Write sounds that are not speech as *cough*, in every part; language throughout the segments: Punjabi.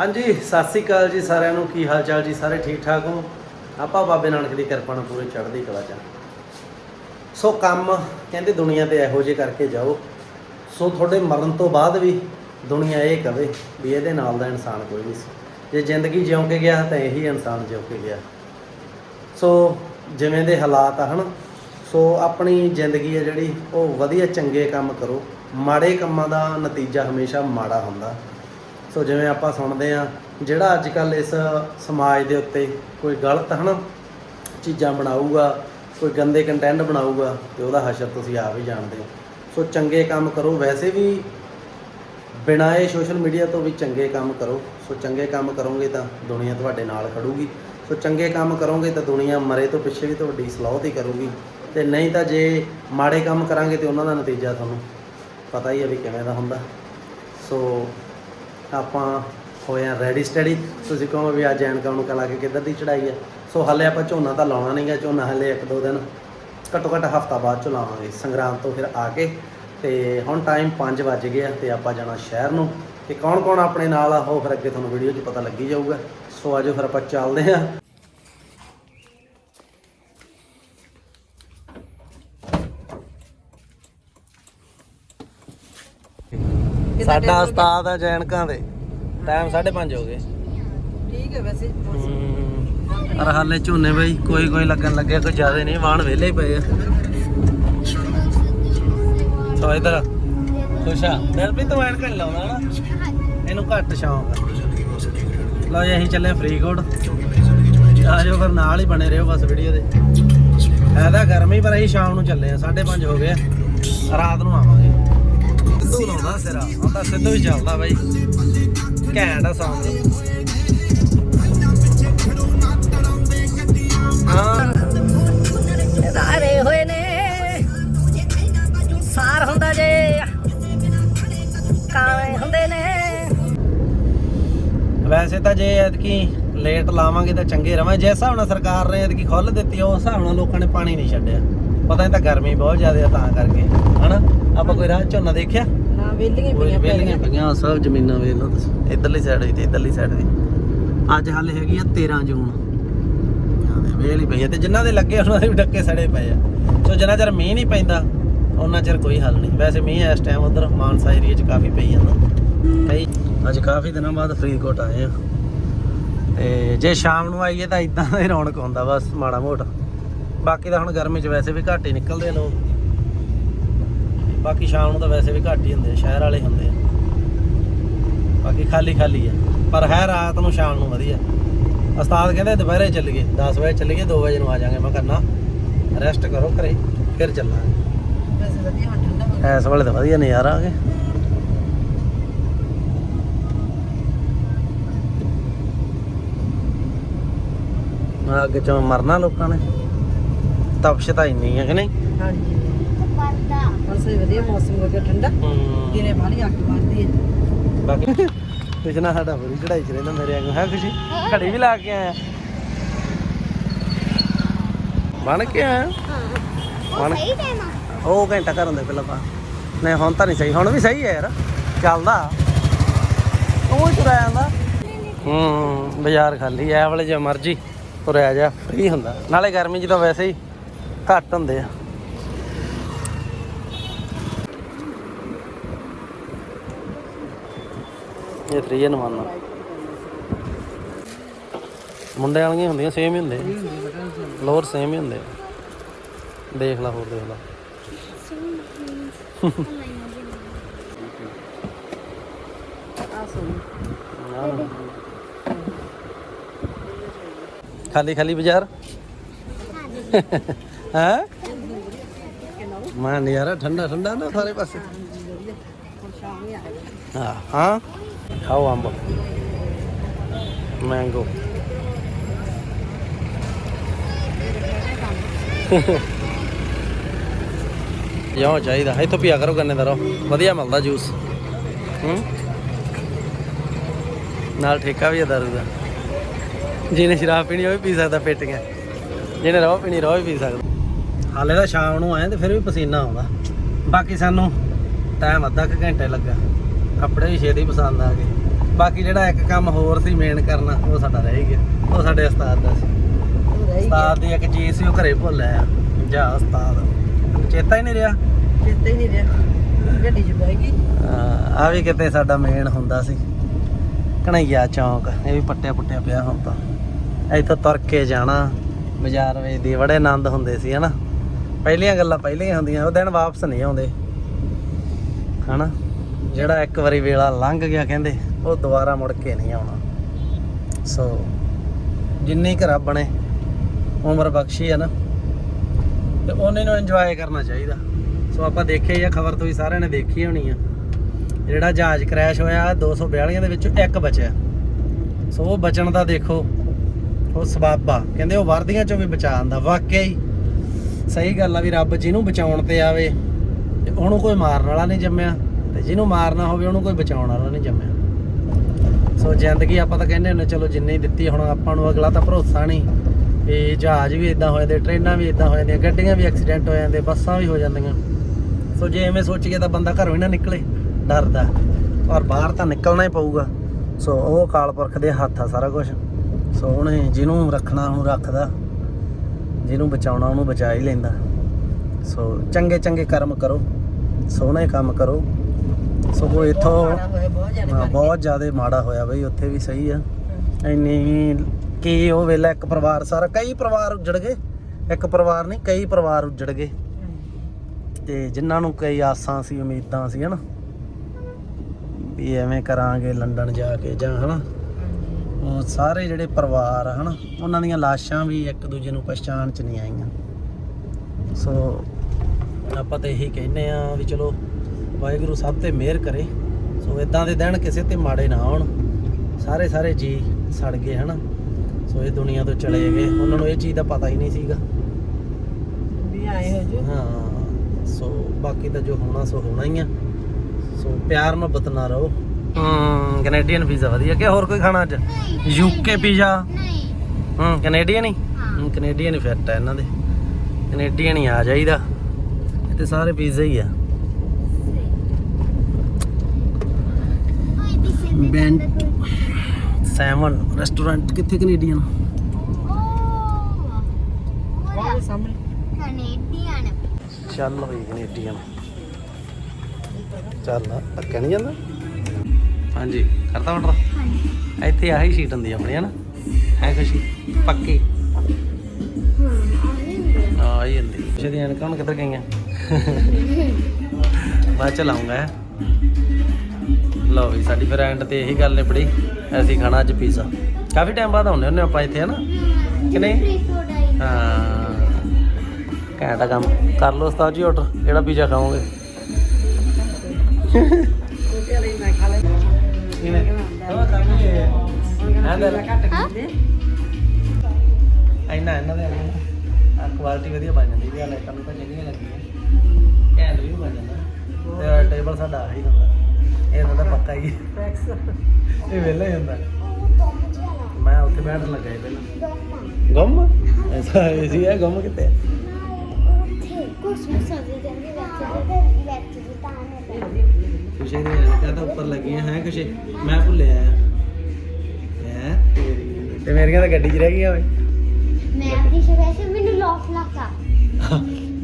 ਹਾਂਜੀ, ਸਤਿ ਸ੍ਰੀ ਅਕਾਲ ਜੀ ਸਾਰਿਆਂ ਨੂੰ। ਕੀ ਹਾਲ ਚਾਲ ਜੀ? ਸਾਰੇ ਠੀਕ ਠਾਕ ਹੋ? ਆਪਾਂ ਬਾਬੇ ਨਾਨਕ ਦੀ ਕਿਰਪਾ ਨਾਲ ਪੂਰੇ ਚੜ੍ਹਦੀ ਕਲਾ ਚ ਸੋ ਕੰਮ ਕਹਿੰਦੇ ਦੁਨੀਆ ਤੇ ਇਹੋ ਜਿਹੇ ਕਰਕੇ ਜਾਓ। ਸੋ ਤੁਹਾਡੇ ਮਰਨ ਤੋਂ ਬਾਅਦ ਵੀ ਦੁਨੀਆ ਇਹ ਕਵੇ ਵੀ ਇਹਦੇ ਨਾਲ ਦਾ ਇਨਸਾਨ ਕੋਈ ਨਹੀਂ ਸੀ। ਜੇ ਜ਼ਿੰਦਗੀ ਜਿਉਂ ਕੇ ਗਿਆ ਤਾਂ ਇਹੀ ਇਨਸਾਨ ਜਿਉਂ ਕੇ ਗਿਆ। ਸੋ ਜਿਵੇਂ ਦੇ ਹਾਲਾਤ ਆ, ਹਨ? ਸੋ ਆਪਣੀ ਜ਼ਿੰਦਗੀ ਹੈ ਜਿਹੜੀ, ਉਹ ਵਧੀਆ ਚੰਗੇ ਕੰਮ ਕਰੋ। ਮਾੜੇ ਕੰਮਾਂ ਦਾ ਨਤੀਜਾ ਹਮੇਸ਼ਾ ਮਾੜਾ ਹੁੰਦਾ। ਸੋ ਜਿਵੇਂ ਆਪਾਂ ਸੁਣਦੇ ਆ ਜਿਹੜਾ ਅੱਜ ਕੱਲ ਇਸ ਸਮਾਜ ਦੇ ਉੱਤੇ ਕੋਈ ਗਲਤ ਹਨਾ, ਚੀਜ਼ਾਂ ਬਣਾਊਗਾ, ਕੋਈ ਗੰਦੇ ਕੰਟੈਂਟ ਬਣਾਊਗਾ, ਤੇ ਉਹਦਾ ਹਸ਼ਰ ਤੁਸੀਂ ਆਪ ਹੀ ਜਾਣਦੇ ਹੋ। ਸੋ ਚੰਗੇ ਕੰਮ ਕਰੋ, ਵੈਸੇ ਵੀ ਬਿਨਾਂ ਇਹ ਸੋਸ਼ਲ ਮੀਡੀਆ ਤੋਂ ਵੀ ਚੰਗੇ ਕੰਮ ਕਰੋ। ਸੋ ਚੰਗੇ ਕੰਮ ਕਰੋਗੇ ਤਾਂ ਦੁਨੀਆ ਤੁਹਾਡੇ ਨਾਲ ਖੜੂਗੀ। ਸੋ ਚੰਗੇ ਕੰਮ ਕਰੋਗੇ ਤਾਂ ਦੁਨੀਆ ਮਰੇ ਤੋਂ ਪਿੱਛੇ ਵੀ ਤੁਹਾਡੀ ਸਲਾਹ ਹੀ ਕਰੂਗੀ। ਤੇ ਨਹੀਂ ਤਾਂ ਜੇ ਮਾੜੇ ਕੰਮ ਕਰਾਂਗੇ ਤੇ ਉਹਨਾਂ ਦਾ ਨਤੀਜਾ ਤੁਹਾਨੂੰ ਪਤਾ ਹੀ ਹੈ ਵੀ ਕਿਵੇਂ ਦਾ ਹੁੰਦਾ। ਸੋ ਆਪਾਂ ਹੋਏ ਆ ਰੈਡੀ ਸਟੱਡੀ ਤੁਸੀਂ ਕਹੋਗੇ ਵੀ ਅੱਜ ਐਨਕਾਂ ਨੂੰ ਕਲਾ ਕੇ ਕਿੱਧਰ ਦੀ ਚੜਾਈ ਹੈ ਸੋ ਹਾਲੇ ਆਪਾਂ ਝੋਨਾ ਤਾਂ ਲਾਉਣਾ ਨਹੀਂਗਾ ਝੋਨਾ ਹਲੇ ਇੱਕ ਦੋ ਦਿਨ, ਘੱਟੋ ਘੱਟ ਹਫਤਾ ਬਾਅਦ ਚ ਲਾਵਾਂਗੇ। ਸੰਗਰਾਮ ਤੋਂ ਫਿਰ ਆ ਕੇ, ਤੇ ਹੁਣ ਟਾਈਮ 5 ਵੱਜ ਗਿਆ ਆ, ਤੇ ਆਪਾਂ ਜਾਣਾ ਸ਼ਹਿਰ ਨੂੰ। ਤੇ ਕੌਣ ਕੌਣ ਆਪਣੇ ਨਾਲ ਆ, ਉਹ ਫਿਰ ਅੱਗੇ ਤੁਹਾਨੂੰ ਵੀਡੀਓ 'ਚ ਪਤਾ ਲੱਗੀ ਜਾਊਗਾ। ਸੋ ਆਜੋ ਫਿਰ ਆਪਾਂ ਚੱਲਦੇ ਆ। ਸਾਡਾ ਉਸਤਾਦ ਆ ਜੈਨਕਾਂ ਦੇ। ਟਾਈਮ 5:30 ਹੋ ਗਏ। ਠੀਕ ਹੈ ਵੈਸੇ। ਪਰ ਹਾਲੇ ਝੋਨੇ ਬਈ ਕੋਈ ਕੋਈ ਲੱਗਣ ਲੱਗਿਆ ਕੋਈ ਜ਼ਿਆਦਾ ਨਹੀਂ ਵਾਣ ਵਿਹਲੇ ਪਏ ਆ। ਸੋ ਇਧਰ ਖੁਸ਼ ਆ। ਦਿਲ ਵੀ ਤੂੰ ਐਨਕਾਂ ਨੀ ਲਾਉਂਦਾ ਨਾ। ਇਹਨੂੰ ਘੱਟ ਸ਼ੌਂਕ ਲਓ ਜੀ ਅਸੀਂ ਚੱਲੇ ਫਰੀਦਕੋਟ। ਆ ਜਾਓ ਫਿਰ ਨਾਲ ਹੀ ਬਣੇ ਰਹੋ ਬਸ ਵੀਡੀਓ ਦੇ। ਐਦਾ ਗਰਮੀ ਪਰ ਅਸੀਂ ਸ਼ਾਮ ਨੂੰ ਚੱਲੇ ਆ। 5:30 ਹੋ ਗਏ। ਰਾਤ ਨੂੰ ਆਵਾਂਗੇ। ਸਿੱਧੂ ਲਾਉਂਦਾ ਸਿਰਾ ਤਾਂ ਸਿੱਧੂ ਹੀ ਚੱਲਦਾ ਬਾਈ। ਘੈਂਟ ਆ ਸੌਂਗ ਹਾਂ। ਸਾਰੇ ਹੋਏ ਨੇ। ਸਾਰ ਹੁੰਦਾ ਜੇ। ਕਾਵੇਂ ਹੁੰਦੇ ਨੇ। ਵੈਸੇ ਤਾਂ ਜੇ ਐਤਕੀ ਲੇਟ ਲਾਵਾਂਗੇ ਤਾਂ ਚੰਗੇ ਰਵਾਂ ਜਿਸ ਹਿਸਾਬ ਨਾਲ ਸਰਕਾਰ ਨੇ ਐਤਕੀ ਖੁੱਲ ਦਿੱਤੀ ਉਸ ਹਿਸਾਬ ਨਾਲ ਲੋਕਾਂ ਨੇ ਪਾਣੀ ਨਹੀਂ ਛੱਡਿਆ। ਪਤਾ ਨਹੀਂ ਤਾਂ ਗਰਮੀ ਬਹੁਤ ਜ਼ਿਆਦਾ ਤਾਂ ਕਰਕੇ। ਹਨਾ? ਆਪਾਂ ਕੋਈ ਰਾਹ ਝੋਨਾ ਦੇਖਿਆ? ਵੇਲੀਆਂ ਕੋਈ ਪਈਆਂ ਵੇਲੀਆਂ ਪਈਆਂ ਸਭ ਜ਼ਮੀਨਾਂ ਵੇਖ ਲਓ ਤੁਸੀਂ। ਇਧਰਲੀ ਸਾਈਡ ਵੀ ਤੇ ਇਧਰਲੀ ਸਾਈਡ ਵੀ ਅੱਜ ਹਾਲੇ ਹੈਗੀ ਆ 13 ਜੂਨ। ਵੇਲੀ ਪਈ ਆ। ਤੇ ਜਿਨ੍ਹਾਂ ਦੇ ਲੱਗੇ ਉਹਨਾਂ ਦੇ ਵੀ ਡੱਕੇ ਸੜੇ ਪਏ ਆ। ਸੋ ਜਿੰਨਾ ਚਿਰ ਮੀਂਹ ਨਹੀਂ ਪੈਂਦਾ ਉਹਨਾਂ ਚਿਰ ਕੋਈ ਹੱਲ ਨਹੀਂ। ਵੈਸੇ ਮੀਂਹ ਇਸ ਟਾਈਮ ਉਧਰ ਮਾਨਸਾ ਏਰੀਆ 'ਚ ਕਾਫੀ ਪਈ ਜਾਂਦਾ ਕਈ ਅੱਜ ਕਾਫੀ ਦਿਨਾਂ ਬਾਅਦ ਫਰੀਦਕੋਟ ਆਏ ਆ। ਤੇ ਜੇ ਸ਼ਾਮ ਨੂੰ ਆਈਏ ਤਾਂ ਇਦਾਂ ਦਾ ਹੀ ਰੌਣਕ ਹੁੰਦਾ ਬਸ ਮਾੜਾ ਮੋਟਾ। ਬਾਕੀ ਤਾਂ ਹੁਣ ਗਰਮੀ 'ਚ ਵੈਸੇ ਵੀ ਘੱਟ ਹੀ ਨਿਕਲਦੇ ਲੋਕ। ਬਾਕੀ ਸ਼ਾਮ ਨੂੰ ਤਾਂ ਵੈਸੇ ਵੀ ਘੱਟ ਹੀ ਹੁੰਦੇ ਆ ਸ਼ਹਿਰ ਵਾਲੇ ਹੁੰਦੇ ਆ। ਬਾਕੀ ਖਾਲੀ ਖਾਲੀ ਆ। ਪਰ ਹੈ ਰਾਤ ਨੂੰ ਸ਼ਾਮ ਨੂੰ ਵਧੀਆ। ਉਸਤਾਦ ਕਹਿੰਦੇ ਦੁਪਹਿਰੇ ਚੱਲੀਏ 10 ਵਜੇ ਚੱਲੀਏ 2 ਵਜੇ ਨੂੰ ਆ ਜਾਾਂਗੇ। ਮੈਂ ਕਰਨਾ ਰੈਸਟ ਕਰੋ ਘਰੇ ਫਿਰ ਚੱਲਾਂਗੇ। ਵੈਸੇ ਵਧੀਆ ਹੁਣ ਠੰਡਾ ਐਸ ਵੇਲੇ ਤਾਂ ਵਧੀਆ ਨਜ਼ਾਰਾ ਆ ਗਿਆ। ਆ ਅੱਗੇ ਚੋਂ ਮਰਨਾ ਲੋਕਾਂ ਨੇ। ਤਪਸ਼ ਤਾਂ ਇੰਨੀ ਹੈ ਕਿ ਨਹੀਂ। ਹਾਂਜੀ। ਹੁਣ ਸਹੀ ਵਧੀਆ ਮੌਸਮ ਹੋ ਗਿਆ ਠੰਡਾ। ਦਿਨੇ ਬਾਹਲੀ ਅੱਗ ਮਾਰਦੀ ਹੈ। ਬਾਕੀ ਪਿਛਣਾ ਸਾਡਾ ਬੜੀ ਚੜਾਈ ਚ ਰਹਿੰਦਾ ਮੇਰੇ ਵਾਂਗੂ ਹੈ ਖੁਸ਼ੀ? ਘੜੀ ਵੀ ਲਾ ਕੇ ਆਇਆ। ਬਣ ਕੇ ਆਇਆ। ਬਣ ਸਹੀ ਟਾਈਮ ਆ। ਉਹ ਘੰਟਾ ਘਰ ਹੁੰਦੇ ਪਹਿਲਾਂ ਪਾ ਨਹੀਂ ਹੁਣ ਤਾਂ ਨਹੀਂ ਸਹੀ ਹੁਣ ਵੀ ਸਹੀ ਹੈ ਯਾਰ ਚੱਲਦਾ। ਉਹ ਹੀ ਤੁਰਿਆ ਜਾਂਦਾ। ਹੂੰ ਬਾਜ਼ਾਰ ਖਾਲੀ ਐ ਵਾਲੇ ਜੇ ਮਰਜ਼ੀ ਤੁਰਿਆ ਜਾ ਫ੍ਰੀ ਹੁੰਦਾ। ਨਾਲੇ ਗਰਮੀ 'ਚ ਤਾਂ ਵੈਸੇ ਹੀ ਘੱਟ ਹੁੰਦੇ ਆ। ਇਹ ਤਰੀਏ ਨਵਾਨਾ ਮੁੰਡੇ ਵਾਲੀਆਂ ਹੁੰਦੀਆਂ ਸੇਮ ਹੀ ਹੁੰਦੇ। ਲੋਅਰ ਸੇਮ ਹੀ ਹੁੰਦੇ। ਦੇਖ ਲਾ ਹੋਰ, ਦੇਖ ਲਾ। ਖਾਲੀ ਖਾਲੀ ਬਾਜ਼ਾਰ? ਹੈ? ਮੈਂ ਨਜ਼ਾਰਾ ਠੰਡਾ ਠੰਡਾ ਨਾ ਸਾਰੇ ਪਾਸੇ। ਹਾਂ ਹਾਂ। ਖਾਓ ਅੰਬ। ਮੈਂਗੋ ਯੋ ਚਾਹੀਦਾ। ਇੱਥੋਂ ਪੀਆ ਕਰੋ ਗੰਨੇ ਦਾ ਰੋ। ਵਧੀਆ ਮਿਲਦਾ ਜੂਸ ਹੂੰ? ਨਾਲ ਠੇਕਾ ਵੀ ਹੈ ਦਾਰੂ ਦਾ। ਜਿਹਨੇ ਸ਼ਰਾਬ ਪੀਣੀ ਉਹ ਵੀ ਪੀ ਸਕਦਾ ਪੇਟੀਆਂ ਜਿਹਨੇ ਰੋਹ ਪੀਣੀ ਰੋਹ ਵੀ ਪੀ ਸਕਦਾ। ਹਾਲੇ ਤਾਂ ਸ਼ਾਮ ਨੂੰ ਆਏ ਤੇ ਫਿਰ ਵੀ ਪਸੀਨਾ ਆਉਂਦਾ। ਬਾਕੀ ਸਾਨੂੰ ਟਾਈਮ ਅੱਧਾ ਕੁ ਘੰਟੇ ਲੱਗਾ। ਕੱਪੜੇ ਵੀ ਛੇਤੀ ਪਸੰਦ ਆ ਗਏ। ਬਾਕੀ ਜਿਹੜਾ ਇੱਕ ਕੰਮ ਹੋਰ ਸੀ ਮੇਨ ਕਰਨਾ ਉਹ ਸਾਡਾ ਰਹਿ ਗਿਆ। ਉਹ ਸਾਡੇ ਉਸਤਾਦ ਦਾ ਸੀ। ਉਸਤਾਦ ਦੀ ਇੱਕ ਚੀਜ਼ ਸੀ ਉਹ ਘਰੇ ਭੁੱਲ ਆਇਆ। ਜਾ ਉਸਤਾਦ। ਚੇਤਾ ਹੀ ਨਹੀਂ ਰਿਹਾ। ਚੇਤੇ ਹੀ ਨਹੀਂ ਰਿਹਾ। ਗੱਡੀ 'ਚ ਬਹਿ ਗਈ। ਆ ਵੀ ਕਿਤੇ ਸਾਡਾ ਮੇਨ ਹੁੰਦਾ ਸੀ। ਕਣਈਆ ਚੌਂਕ ਇਹ ਵੀ ਪੱਟਿਆ ਪੁੱਟਿਆ ਪਿਆ ਹੁਣ ਤਾਂ। ਇੱਥੋਂ ਤੁਰ ਕੇ ਜਾਣਾ। ਬਾਜ਼ਾਰ ਵੇਚਦੀ ਬੜੇ ਆਨੰਦ ਹੁੰਦੇ ਸੀ ਹਨਾ। ਪਹਿਲੀਆਂ ਗੱਲਾਂ ਪਹਿਲੀਆਂ ਹੁੰਦੀਆਂ ਉਹ ਦਿਨ ਵਾਪਸ ਨਹੀਂ ਆਉਂਦੇ। ਹਨਾ। ਜਿਹੜਾ ਇੱਕ ਵਾਰੀ ਵੇਲਾ ਲੰਘ ਗਿਆ ਕਹਿੰਦੇ, ਉਹ ਦੁਬਾਰਾ ਮੁੜ ਕੇ ਨਹੀਂ ਆਉਣਾ। ਸੋ ਜਿੰਨੀ ਕੁ ਰੱਬ ਨੇ ਉਮਰ ਬਖਸ਼ੀ ਹੈ ਨਾ, ਤੇ ਉਹਨੇ ਨੂੰ ਇੰਜੋਏ ਕਰਨਾ ਚਾਹੀਦਾ। ਸੋ ਆਪਾਂ ਦੇਖਿਆ ਹੀ ਆ, ਖਬਰ ਤੁਸੀਂ ਸਾਰਿਆਂ ਨੇ ਦੇਖੀ ਹੋਣੀ ਆ। ਜਿਹੜਾ ਜਹਾਜ਼ ਕ੍ਰੈਸ਼ ਹੋਇਆ 242 ਦੇ ਵਿੱਚੋਂ ਇੱਕ ਬਚਿਆ। ਸੋ ਉਹ ਬਚਣ ਦਾ ਦੇਖੋ, ਉਹ ਸਬਾਬਾ। ਕਹਿੰਦੇ ਉਹ ਵਰਦੀਆਂ ਚੋਂ ਵੀ ਬਚਾਉਣ ਦਾ ਵਾਕਿਆ ਹੀ। ਸਹੀ ਗੱਲ ਆ ਵੀ ਰੱਬ ਜਿਹਨੂੰ ਬਚਾਉਣ ਤੇ ਆਵੇ, ਤੇ ਉਹਨੂੰ ਕੋਈ ਮਾਰਨ ਵਾਲਾ ਨਹੀਂ ਜੰਮਿਆ। ਤੇ ਜਿਹਨੂੰ ਮਾਰਨਾ ਹੋਵੇ ਉਹਨੂੰ ਕੋਈ ਬਚਾਉਣ ਵਾਲਾ ਨਹੀਂ ਜੰਮਿਆ। ਸੋ ਜ਼ਿੰਦਗੀ ਆਪਾਂ ਤਾਂ ਕਹਿੰਦੇ ਹੁੰਦੇ, ਚਲੋ ਜਿੰਨੀ ਦਿੱਤੀ ਹੁਣ ਆਪਾਂ ਨੂੰ ਅਗਲਾ ਤਾਂ ਭਰੋਸਾ ਨਹੀਂ। ਇਹ ਜਹਾਜ਼ ਵੀ ਇਦਾਂ ਹੋ ਜਾਂਦੇ ਟ੍ਰੇਨਾਂ ਵੀ ਇਦਾਂ ਹੋ ਜਾਂਦੀਆਂ ਗੱਡੀਆਂ ਵੀ ਐਕਸੀਡੈਂਟ ਹੋ ਜਾਂਦੇ, ਬੱਸਾਂ ਵੀ ਹੋ ਜਾਂਦੀਆਂ। ਸੋ ਜੇ ਐਵੇਂ ਸੋਚੀਏ ਤਾਂ ਬੰਦਾ ਘਰੋਂ ਹੀ ਨਾ ਨਿਕਲੇ, ਡਰਦਾ। ਪਰ ਬਾਹਰ ਤਾਂ ਨਿਕਲਣਾ ਹੀ ਪਊਗਾ। ਸੋ ਉਹ ਅਕਾਲ ਪੁਰਖ ਦੇ ਹੱਥ ਆ ਸਾਰਾ ਕੁਝ ਸੋ ਉਹਨੇ ਜਿਹਨੂੰ ਰੱਖਣਾ, ਉਹਨੂੰ ਰੱਖਦਾ। ਜਿਹਨੂੰ ਬਚਾਉਣਾ, ਉਹਨੂੰ ਬਚਾ ਹੀ ਲੈਂਦਾ। ਸੋ ਚੰਗੇ ਚੰਗੇ ਕਰਮ ਕਰੋ। ਸੋਹਣੇ ਕੰਮ ਕਰੋ। ਸਗੋਂ ਇੱਥੋਂ ਬਹੁਤ ਜ਼ਿਆਦਾ ਮਾੜਾ ਹੋਇਆ ਬਈ, ਉੱਥੇ ਵੀ ਸਹੀ ਆ। ਇੰਨੀ ਕੀ ਉਹ ਵੇਲਾ ਇੱਕ ਪਰਿਵਾਰ, ਸਾਰਾ ਕਈ ਪਰਿਵਾਰ ਉੱਜੜ ਗਏ। ਇੱਕ ਪਰਿਵਾਰ ਨਹੀਂ, ਕਈ ਪਰਿਵਾਰ ਉੱਜੜ ਗਏ। ਤੇ ਜਿਨ੍ਹਾਂ ਨੂੰ ਕਈ ਆਸਾਂ ਸੀ, ਉਮੀਦਾਂ ਸੀ, ਹਨਾ। ਵੀ ਐਵੇਂ ਕਰਾਂਗੇ ਲੰਡਨ ਜਾ ਕੇ ਜਾਂ, ਹਨਾ। ਉਹ ਸਾਰੇ ਜਿਹੜੇ ਪਰਿਵਾਰ ਆ, ਹਨਾ, ਉਹਨਾਂ ਦੀਆਂ ਲਾਸ਼ਾਂ ਵੀ ਇੱਕ ਦੂਜੇ ਨੂੰ ਪਛਾਣ ਚ ਨਹੀਂ ਆਈਆਂ। ਸੋ ਆਪਾਂ ਤਾਂ ਇਹੀ ਕਹਿੰਦੇ ਆ ਵੀ ਚਲੋ ਵਾਹਿਗੁਰੂ ਸਭ ਤੇ ਮਿਹਰ ਕਰੇ। ਸੋ ਇਦਾਂ ਦੇ ਦਿਨ ਕਿਸੇ ਤੇ ਮਾੜੇ ਨਾ ਆਉਣ। ਸਾਰੇ ਸਾਰੇ ਜੀ ਸੜ ਗਏ ਹਨਾ? ਸੋ ਇਹ ਦੁਨੀਆ ਤੋਂ ਚਲੇ ਗਏ। ਉਹਨਾਂ ਨੂੰ ਇਹ ਚੀਜ਼ ਦਾ ਪਤਾ ਹੀ ਨਹੀਂ ਸੀਗਾ। ਵੀ ਆਏ ਹੋ ਜੋ। ਹਾਂ ਸੋ ਬਾਕੀ ਤਾਂ ਜੋ ਹੋਣਾ ਸੋ ਹੋਣਾ ਹੀ ਆ। ਸੋ ਪਿਆਰ ਮੁਹੱਬਤ ਨਾ ਰਹੋ। ਹਮ ਕੈਨੇਡੀਅਨ ਪੀਜ਼ਾ ਵਧੀਆ। ਕਿ ਹੋਰ ਕੋਈ ਖਾਣਾ ਅੱਜ? ਯੂਕੇ ਪੀਜ਼ਾ ਨਹੀਂ ਹਮ ਕੈਨੇਡੀਅਨ ਹੀ? ਹਾਂ। ਹਮ ਕੈਨੇਡੀਅਨ ਹੀ ਫਿੱਟ ਆ ਇਹਨਾਂ ਦੇ। ਕੈਨੇਡੀਅਨ ਹੀ ਆ ਜਾਈਦਾ। ਇਹ ਤੇ ਸਾਰੇ ਪੀਜ਼ਾ ਹੀ ਆ। The ਸੈਵਨ ਰੈਸਟੋਰੈਂਟ ਕਿੱਥੇ ਕੈਨੇਡੀਅਨ? ਉਹਦੇ ਸਾਹਮਣੇ ਕੈਨੇਡੀਅਨ ਚੱਲ ਹੋਈ ਕੈਨੇਡੀਅਨ। ਚੱਲ ਧੱਕਾ ਨਹੀਂ ਜਾਂਦਾ? ਹਾਂਜੀ। ਕਰਤਾ ਆਰਡਰ ਹਾਂਜੀ। ਇੱਥੇ ਆਹੀ ਸ਼ੀਟ ਹੁੰਦੀ ਆਪਣੀ ਹੈ ਨਾ ਹੈ ਖੁਸ਼ੀ? ਪੱਕੀ? ਹੀ ਹੁੰਦੀ। ਖੁਸ਼ੀ ਦੀਆਂ ਐਨਕਾਂ ਹੁਣ ਕਿੱਧਰ ਗਈਆਂ? ਬਾਅਦ ਚ ਲਾਉਂਗਾ ਲਓ ਵੀ ਸਾਡੀ ਫਿਰ ਐਂਡ ਤੇ ਇਹੀ ਗੱਲ ਨਿਬੜੀ, ਅਸੀਂ ਖਾਣਾ ਅੱਜ ਪੀਜ਼ਾ ਕਾਫੀ ਟਾਈਮ ਬਾਅਦ ਆਉਂਦੇ ਹੁੰਦੇ ਆਪਾਂ ਇੱਥੇ, ਹਨਾ? ਕਿ ਨਹੀਂ? ਫ੍ਰੀ ਫੂਡ ਆਈ ਹਾਂ। ਘੈਂਟਾ ਕੰਮ। ਕਰ ਲਓ ਉਸਤਾਦ ਜੀ ਆਰਡਰ ਕਿਹੜਾ ਪੀਜ਼ਾ ਖਾਓਗੇ? ਛੋਟੇ ਵਾਲੀ ਮੈਂ ਖਾ ਲੈ ਕਿਵੇਂ ਉਹ ਖਾਵਾਂਗੇ ਹਾਂ। ਦੇ ਘੱਟ ਖਾਂਦੇ ਇੰਨਾ ਇਹਨਾਂ ਦੇ ਆ ਕੁਆਲਿਟੀ ਵਧੀਆ ਬਣ ਜਾਂਦੀ ਵੀ ਆ ਲਾਈਟਾਂ ਨੂੰ ਤਾਂ ਚੰਗੀਆਂ ਲੱਗੀਆਂ। ਘੈਂਟ ਵੀ ਬਣ ਜਾਂਦਾ। ਤੇ ਟੇਬਲ ਸਾਡਾ ਆਹੀ ਹੁੰਦਾ। ਹੀ। ਟੈਕਸ ਇਹ ਹੀ ਹੁੰਦਾ। ਮੈਂ ਉੱਥੇ ਬੈਠਣ ਲੱਗਾ ਸੀ ਪਹਿਲਾਂ। ਗੰਮਾ? ਗੁੰਮ? ਐਸਾ ਏਸੀ ਹੈ ਗੁੰਮ ਕਿੱਥੇ? ਹੈ? ਉੱਥੇ ਕੋਸਮੋਸ ਆ ਦੇ ਦੇ ਵਿੱਚ ਦੇ ਵਿੱਚ ਦੇ ਤਾਂ ਨੇ ਖੁਸ਼ੀ ਦੀ ਐਨਕਾਂ ਤਾਂ ਉੱਪਰ ਲੱਗੀਆਂ ਹੈ ਖੁਸ਼ੀ? ਮੈਂ ਭੁੱਲਿਆ ਆ। ਹੈ? ਤੇਰੀ ਤੇ ਮੇਰੀਆਂ ਤਾਂ ਗੱਡੀ 'ਚ ਰਹਿ ਗਈਆਂ ਓਏ। ਮੈਂ ਆਪਣੀ ਸ਼ਬਦ ਸੇ ਮੈਨੂੰ ਲੌਕ ਲਾਤਾ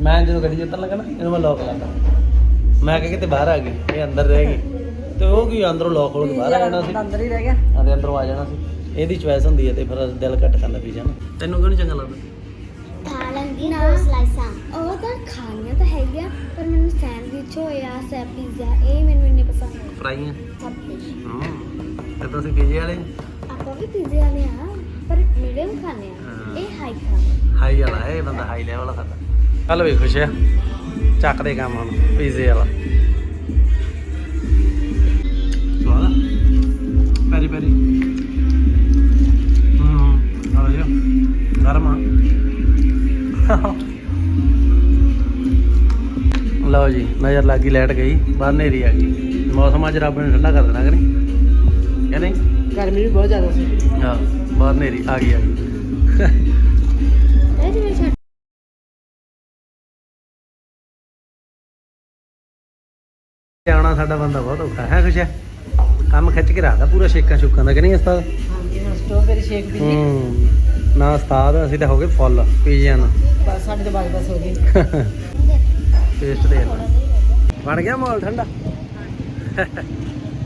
ਮੈਂ ਜਦੋਂ ਗੱਡੀ 'ਚ ਲੱਗਾ ਨਾ ਇਹਨੂੰ ਮੈਂ ਲੋਕ ਲਾਤਾ। ਮੈਂ ਕਿਹਾ ਕਿਤੇ ਬਾਹਰ ਆ ਗਈ ਇਹ ਅੰਦਰ ਰਹਿ ਗਈ। ਤੇ ਉਹ ਕੀ ਅੰਦਰੋਂ ਲੋਕ ਕੇ ਬਾਹਰ ਆ ਜਾਣਾ ਸੀ। ਅੰਦਰ ਹੀ ਰਹਿ ਗਿਆ। ਆਦੇ ਅੰਦਰੋਂ ਆ ਜਾਣਾ ਸੀ। ਇਹਦੀ ਚੁਆਇਸ ਹੁੰਦੀ ਹੈ ਤੇ ਫਿਰ ਦਿਲ ਘੱਟ ਖਾਂਦਾ ਪੀ ਜਾਣਾ ਤੈਨੂੰ ਕਿਉਂ ਨਹੀਂ ਚੰਗਾ ਲੱਗਦਾ? ਖਾ ਲੰਗੀ ਨਾ ਸਲਾਈਸਾਂ ਉਹ ਤਾਂ ਖਾਣੀਆਂ ਤਾਂ ਹੈਗੀਆਂ ਪਰ ਮੈਨੂੰ ਸੈਂਡਵਿਚ ਹੋਇਆ ਸੈ ਪੀਜ਼ਾ ਇਹ ਮੈਨੂੰ ਇੰਨੇ ਪਸੰਦ ਨਹੀਂ। ਫਰਾਈਆਂ? ਸਭ ਕੁਝ ਹੂੰ ਤੇ ਤੁਸੀਂ ਪੀਜੇ ਵਾਲੇ? ਆਪਾਂ ਵੀ ਪੀਜ਼ੇ ਵਾਲੇ ਆ ਪਰ ਮੀਡੀਅਮ ਖਾਣੇ ਆ। ਹਾਂ। ਇਹ ਹਾਈ ਖਾਣੇ ਹਾਈ ਵਾਲਾ ਇਹ ਬੰਦਾ ਹਾਈ ਲੈਵਲ ਸਾਡਾ ਚੱਲ ਵੀ ਖੁਸ਼ ਆ। ਚੱਕਦੇ ਕੰਮ ਹੁਣ ਪੀਜ਼ੇ ਵਾਲਾ। ਪੈਰੀ ਪੈਰੀ। ਹੂੰ ਆ ਜਾ। ਗਰਮ ਆ। ਲਓ ਜੀ ਨਜ਼ਰ ਲੱਗੀ ਲਾਈਟ ਗਈ। ਬਾਹਰ ਨੇਰੀ ਆ ਗਈ। ਮੌਸਮ ਅੱਜ ਰੱਬ ਨੇ ਠੰਡਾ ਕਰ ਦੇਣਾ ਕਿ ਨਹੀਂ? ਕਿ ਨਹੀਂ? ਗਰਮੀ ਵੀ ਬਹੁਤ ਜ਼ਿਆਦਾ ਸੀ। ਹਾਂ ਬਾਹਰ ਨੇਰੀ ਆ ਗਈ ਆ। ਗਈ ਆਉਣਾ ਸਾਡਾ ਬੰਦਾ ਬਹੁਤ ਔਖਾ ਹੈ ਖੁਸ਼ ਹੈ ਕੰਮ ਖਿੱਚ ਕੇ ਰੱਖਦਾ ਪੂਰਾ ਸ਼ੇਕਾਂ ਸ਼ੁਕਾਂ ਦਾ ਕਿ ਨਹੀਂ ਉਸਤਾਦ? ਹਾਂਜੀ ਹੁਣ ਸਟ੍ਰਾਬੇਰੀ ਸ਼ੇਕ ਵੀ ਹੂੰ ਨਾ ਉਸਤਾਦ ਅਸੀਂ ਤਾਂ ਹੋ ਗਏ ਫੁੱਲ ਨੂੰ ਬਸ ਸਾਡੇ ਤੋਂ ਬਾਅਦ ਬਸ ਹੋ ਗਈ ਟੇਸਟ ਦੇ ਬਣ ਗਿਆ ਮਾਹੌਲ ਠੰਡਾ?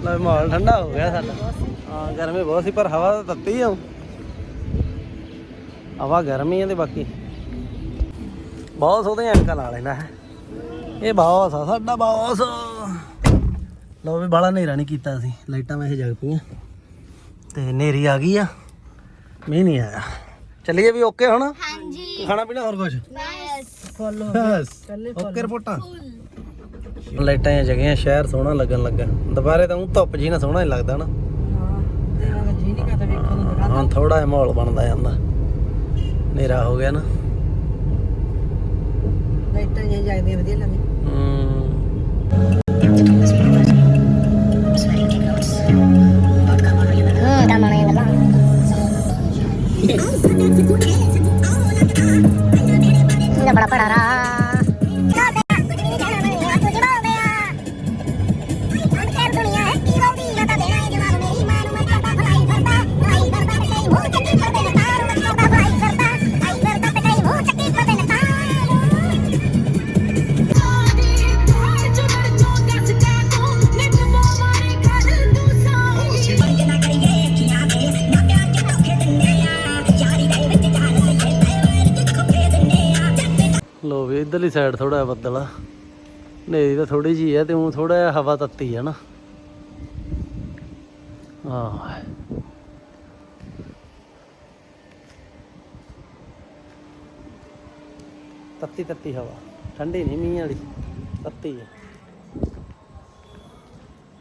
ਲਓ ਮਾਹੌਲ ਠੰਡਾ ਹੋ ਗਿਆ ਸਾਡਾ। ਹਾਂ ਗਰਮੀ ਬਹੁਤ ਸੀ ਪਰ ਹਵਾ ਤਾਂ ਤੱਤੀ ਆ। ਹਵਾ ਗਰਮੀ ਆ ਤੇ ਬਾਕੀ। ਬਹੁਤ ਸੋਹਣੇ ਅੰਕਲ ਲਾ ਲੈਂਦਾ ਹੈ। ਇਹ ਬਾਸ ਆ ਸਾਡਾ ਬਾਸ। ਲਓ ਵੀ ਬਾਲਾ ਹਨੇਰਾ ਨਹੀਂ ਕੀਤਾ ਅਸੀਂ ਲਾਈਟਾਂ ਵੈਸੇ ਜਗ ਪਈਆਂ। ਤੇ ਹਨੇਰੀ ਆ ਗਈ ਆ ਮੀਂਹ ਨਹੀਂ ਆਇਆ। ਚੱਲੀਏ ਵੀ ਓਕੇ ਹੁਣ? ਹਾਂਜੀ। ਖਾਣਾ ਪੀਣਾ ਹੋਰ ਕੁਝ ਬਸ। ਫੁੱਲ ਓਕੇ ਰਿਪੋਰਟਾਂ। ਲਾਈਟਾਂ ਜਾਂ ਜਗ੍ਹਾ ਸ਼ਹਿਰ ਸੋਹਣਾ ਲੱਗਣ ਲੱਗਾ। ਦੁਪਹਿਰੇ ਤਾਂ ਊਂ ਧੁੱਪ ਜੀ ਨਾ ਸੋਹਣਾ ਹੀ ਲੱਗਦਾ ਨਾ। ਹਾਂ ਥੋੜਾ ਜਿਹਾ ਮਾਹੌਲ ਬਣਦਾ ਜਾਂਦਾ। ਹਨੇਰਾ ਹੋ ਗਿਆ ਨਾ। ਲਾਈਟਾਂ ਜਗਦੀਆਂ ਵਧੀਆ ਲੱਗਦੀਆਂ। ਹੂੰ। ਇਧਰਲੀ ਸਾਈਡ ਥੋੜਾ ਜਿਹਾ ਬੱਦਲ ਆ। ਹਨੇਰੀ ਤਾਂ ਥੋੜੀ ਜੀ ਆ ਤੇ ਉਹ ਥੋੜਾ ਜਿਹਾ ਹਵਾ ਤੱਤੀ ਆ ਨਾ। ਹਾਂ ਤੱਤੀ ਤੱਤੀ ਹਵਾ। ਠੰਡੀ ਨਹੀਂ ਮੀਂਹ ਵਾਲੀ, ਤੱਤੀ ਆ।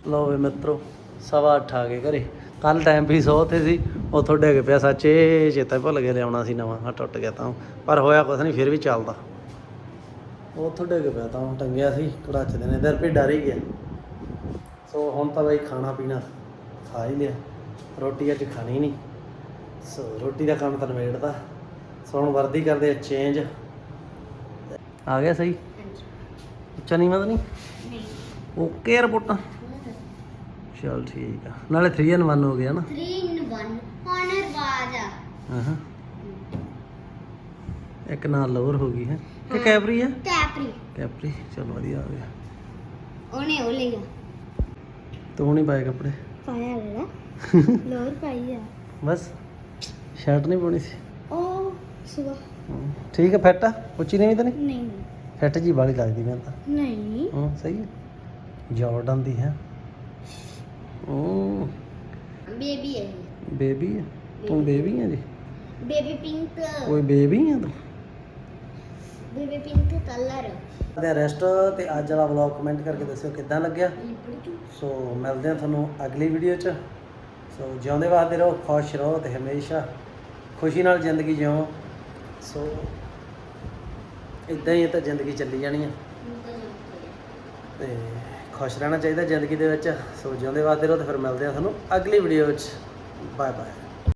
ਲੋ ਵੀ ਮਿੱਤਰੋ, ਸਵਾ ਅੱਠ ਆ ਗਏ ਘਰੇ। ਕੱਲ ਟਾਈਮ ਵੀ ਸੌ ਤੇ ਸੀ, ਉੱਥੋਂ ਡਿੱਗ ਪਿਆ ਸੱਚੇ ਚੇਤਾ ਭੁੱਲ ਗਿਆ ਲਿਆਉਣਾ ਸੀ ਨਵਾਂ ਟੁੱਟ ਗਿਆ ਤਾਂ। ਪਰ ਹੋਇਆ ਕੁਛ ਨਹੀਂ ਫਿਰ ਵੀ ਚੱਲਦਾ। ਉੱਥੋਂ ਡਿੱਗ ਪਿਆ ਤਾਂ ਟੰਗਿਆ ਸੀ ਕੜਾਚ ਦੇ ਨੇ ਦਰ ਪੇ ਡਰ ਹੀ ਗਿਆ। ਸੋ ਹੁਣ ਤਾਂ ਬਈ ਖਾਣਾ ਪੀਣਾ ਖਾ ਹੀ ਲਿਆ ਰੋਟੀ ਅੱਜ ਖਾਣੀ ਨਹੀਂ। ਸੋ ਰੋਟੀ ਦਾ ਕੰਮ ਤਾਂ ਨਵੇੜਦਾ ਸੋ ਹੁਣ ਵਰਦੀ ਕਰਦੇ ਆ ਚੇਂਜ ਆ ਗਿਆ ਸਹੀ? ਉੱਚਾ ਨਹੀਂ? ਮਤ ਨਹੀਂ ਓਕੇ ਰਿਪੋਰਟਾਂ। ਚਲ ਠੀਕ ਆ ਨਾਲੇ 3 in 1 ਹੋ ਗਿਆ ਨਾ। 3 in 1 honor ਬਾਜਾ ਹਾਂ ਇੱਕ ਨਾਲ ਲੋਅਰ ਹੋ ਗਈ ਹੈ। ਕਿ ਕੈਪਰੀ ਹੈ ਕੈਪਰੀ। ਕੈਪਰੀ ਚਲ ਵਧੀਆ ਹੋ ਗਿਆ। ਉਹਨੇ ਉਹ ਲਿਆ। ਤੂੰ ਨਹੀਂ ਪਾਏ ਕੱਪੜੇ? ਪਾਇਆ ਲੈ *laughs* ਲੋਰ ਪਾਈ ਆ। ਬਸ ਸ਼ਰਟ ਨਹੀਂ ਪਾਉਣੀ ਸੀ? ਉਹ ਸੁਬਾ। ਠੀਕ ਹੈ ਫਿੱਟ ਆ? ਉੱਚੀ ਨਹੀਂ ਤਾਂ ਨਹੀਂ ਨਹੀਂ। ਫਿੱਟ ਜੀ ਵਾਲੀ ਲੱਗਦੀ ਮੈਨੂੰ ਤਾਂ। ਨਹੀਂ। ਹਾਂ ਸਹੀ ਹੈ ਜਾਰਡਨ ਦੀ ਹੈ? ਉਹ ਬੇਬੀ ਹੈ ਬੇਬੀ ਹੈ ਤੂੰ ਬੇਬੀ। ਹੈ ਜੀ? Baby pink. ਕੋਈ ਬੇਬੀ ਹੈ ਤੂੰ? ਬੇਬੀ ਪਿੰਕ ਕਲਰ ਦੇ ਰੈਸਟ ਤੇ ਅੱਜ ਵਾਲਾ ਵਲੌਗ ਕਮੈਂਟ ਕਰਕੇ ਦੱਸਿਓ ਕਿੱਦਾਂ ਲੱਗਿਆ। ਸੋ ਮਿਲਦੇ ਹਾਂ ਤੁਹਾਨੂੰ ਅਗਲੀ ਵੀਡੀਓ 'ਚ। ਸੋ ਜਿਉਂਦੇ ਵਾਸਤੇ ਰਹੋ ਖੁਸ਼ ਰਹੋ ਤੇ ਹਮੇਸ਼ਾ ਖੁਸ਼ੀ ਨਾਲ ਜ਼ਿੰਦਗੀ ਜਿਓ। ਸੋ ਇਦਾਂ ਹੀ ਤਾਂ ਜ਼ਿੰਦਗੀ ਚੱਲੀ ਜਾਣੀ ਆ। ਤੇ ਖੁਸ਼ ਰਹਿਣਾ ਚਾਹੀਦਾ ਜ਼ਿੰਦਗੀ ਦੇ ਵਿੱਚ। ਸੋ ਜਿਉਂਦੇ ਵਾਸਤੇ ਰਹੋ ਤੇ ਫਿਰ ਮਿਲਦੇ ਹਾਂ ਤੁਹਾਨੂੰ ਅਗਲੀ ਵੀਡੀਓ 'ਚ। Bye bye